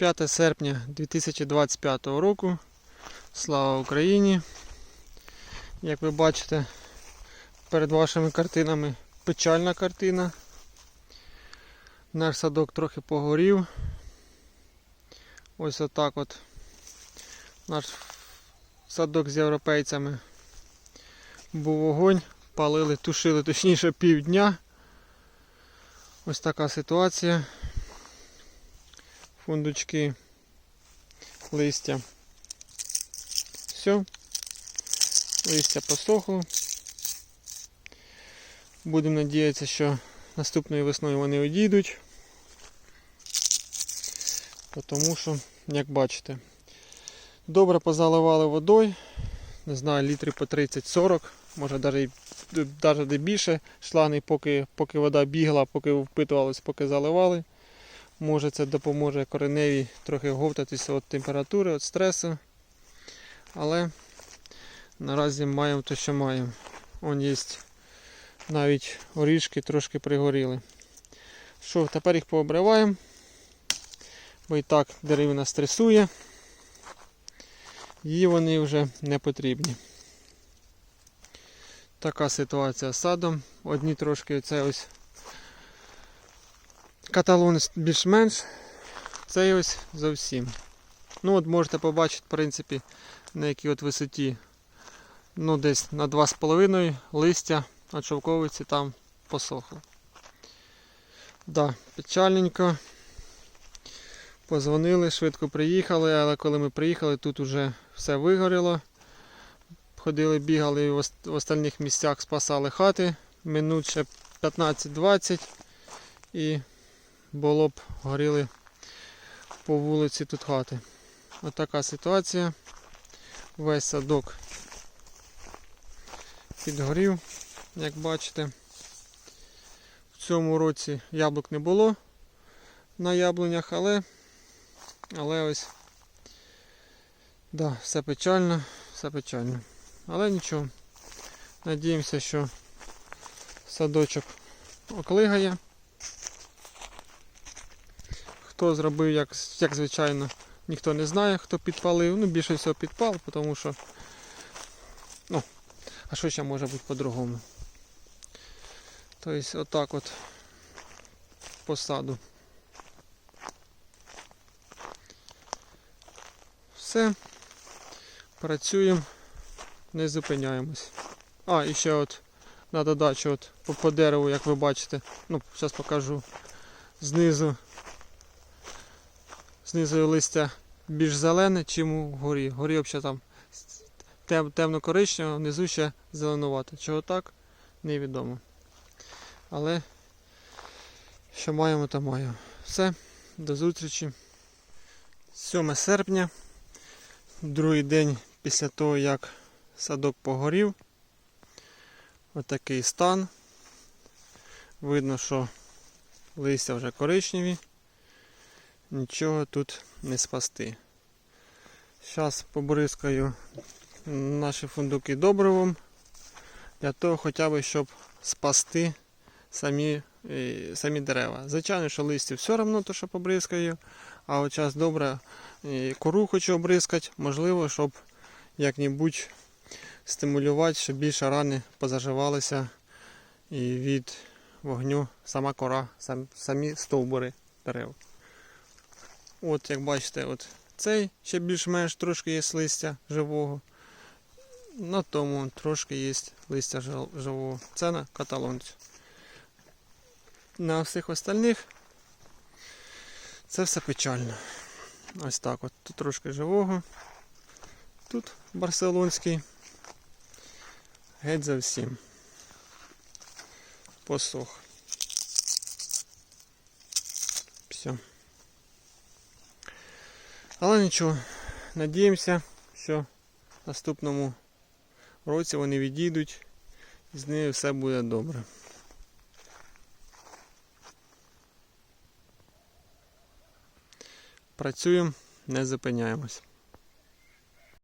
5 серпня 2025 року. Слава Україні! Як ви бачите, перед вашими картинами печальна картина. Наш садок трохи погорів. Ось отак от. Наш садок з європейцями був вогонь, палили, тушили точніше півдня. Ось така ситуація. Фундучки, листя. Все. Листя посохло. Будемо надіятися, що наступною весною вони одійдуть. Тому що, як бачите, добре позаливали водою. Не знаю, літрів по 30-40, може навіть, навіть більше шланги, поки, поки вода бігла, поки впитувалась, поки заливали. Може це допоможе кореневі трохи говтатися від температури, від стресу. Але наразі маємо те, що маємо. Он є навіть орішки трошки пригоріли. Що, тепер їх пообриваємо, бо і так деревина стресує. Їй вони вже не потрібні. Така ситуація з садом. Одні трошки оце ось каталон більш-менш, цей ось зовсім. Ну от можете побачити, в принципі, на якій от висоті. Ну, десь на 2,5 листя на шовковиці там посохло. Да, печальненько. Позвонили, швидко приїхали, але коли ми приїхали, тут вже все вигоріло. Ходили, бігали в остальних місцях спасали хати. Минут ще 15-20 і було б горіли по вулиці тут хати. Отака ситуація. Весь садок підгорів, як бачите. В цьому році яблук не було на яблунях, але, але ось да, все печально, все печально. Але нічого. Надіємося, що садочок оклигає. Хто зробив, як, як звичайно, ніхто не знає, хто підпалив. Ну, більше всього підпал, тому що. Ну, а що ще може бути по-другому? Тобто отак от по саду. Все. Працюємо, не зупиняємось. А, і ще от на додачу от по, по дереву, як ви бачите. Ну, зараз покажу знизу. Знизу листя більш зелене, чим у горі. Горі взагалі там тем, темно-коричнево, внизу ще зеленувати. Чого так, невідомо. Але що маємо, то маємо. Все, до зустрічі. 7 серпня, другий день після того, як садок погорів. Отакий стан. Видно, що листя вже коричневі. Нічого тут не спасти. Зараз побризкаю наші фундуки добривом для того хоча б, щоб спасти самі, е, самі дерева. Звичайно, що листя все одно, то що побризкаю, а от час добре е, кору хочу обризкати, можливо, щоб як-небудь стимулювати, щоб більше рани позаживалися від вогню сама кора, сам, самі стовбури дерев. От як бачите, от цей ще більш-менш трошки є листя живого. На тому трошки є листя живого. Це на каталонцю. На всіх остальних це все печально. Ось так от. Тут трошки живого. Тут барселонський. Геть за всім. Посох. Все. Але нічого, надіємося, що в наступному році вони відійдуть і з нею все буде добре. Працюємо, не зупиняємось.